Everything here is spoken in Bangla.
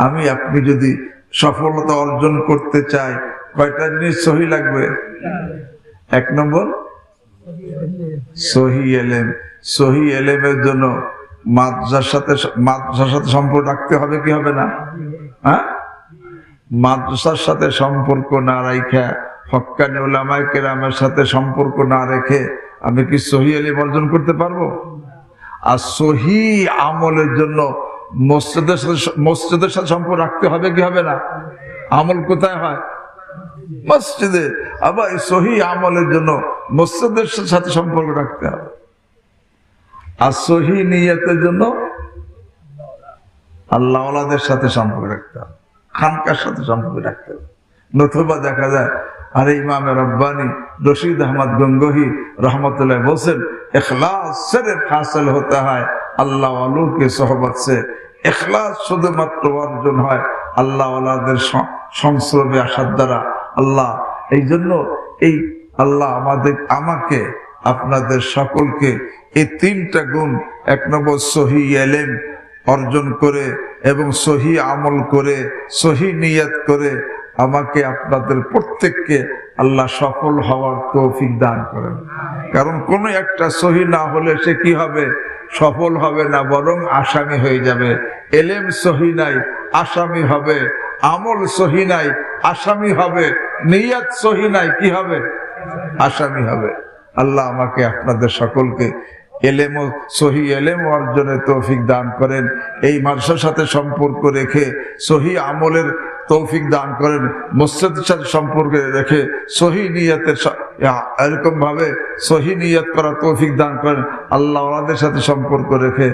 আমি আপনি যদি সফলতা অর্জন করতে চাই, কয়টা জিনিস সহি লাগবে? এক নম্বর, সহি এলেম। সহি এলেমের জন্য মাদ্রাসার সাথে মাদ্রাসার সাথে সম্পর্ক রাখতে হবে কি হবে না? হ্যাঁ? মাদ্রাসার সাথে সম্পর্ক না রাখা হক্কানি ওলামায় কেরামের সাথে সম্পর্ক না রেখে আমি কি সহি এলিম অর্জন করতে পারব? আর সহি আমলের জন্য মসজিদের সাথে মসজিদের সাথে সম্পর্ক রাখতে হবে কি হবে না? আমল কোথায় হয়? মসজিদে। আবার সহি আমলের জন্য মসজিদের সাথে সম্পর্ক রাখতে হবে। আর সহি নিয়তের জন্য আল্লাহ ওলাদের সাথে সম্পর্ক রাখতে হবে। খানকার সাথে সম্পর্ক রাখতে হবে। নতুবা দেখা যায়, আরে ইমামে রব্বানি রশিদ আহমদ গঙ্গহি রহমতুল্লাহ বলছেন এখলাস হতে হয়। আল্লাহ আলুকে সোহবত সে এখলাস শুধুমাত্র অর্জন হয় আল্লাহ আল্লাহদের সংস্রবে আসার দ্বারা। আল্লাহ, এই জন্য এই আল্লাহ আমাদের, আমাকে, আপনাদের সকলকে এই তিনটা গুণ এক নম্বর সহি অর্জন করে এবং সহি আমল করে, সহি নিয়াত করে আমাকে আপনাদের প্রত্যেককে আল্লাহ সফল হওয়ার তৌফিক দান করেন। কারণ কোন একটা সহি না হলে সে কি হবে? সফল হবে না, বরং আসামি হয়ে যাবে। এলেম সহি নাই, আসামি হবে। আমল সহি নাই, আসামি হবে। নিয়াত সহি নাই, কি হবে? আসামি হবে। আল্লাহ আমাকে আপনাদের সকলকে এলেম সহি এলেম অর্জনের তৌফিক দান করেন। এই মানুষের সাথে সম্পর্ক রেখে সহি আমলের তৌফিক দান করেন। মসজিদের সাথে সম্পর্কে রেখে সহি নিয়তের এরকম ভাবে সহি নিয়ত করা তৌফিক দান করেন। আল্লাহ ওনাদের সাথে সম্পর্ক রেখে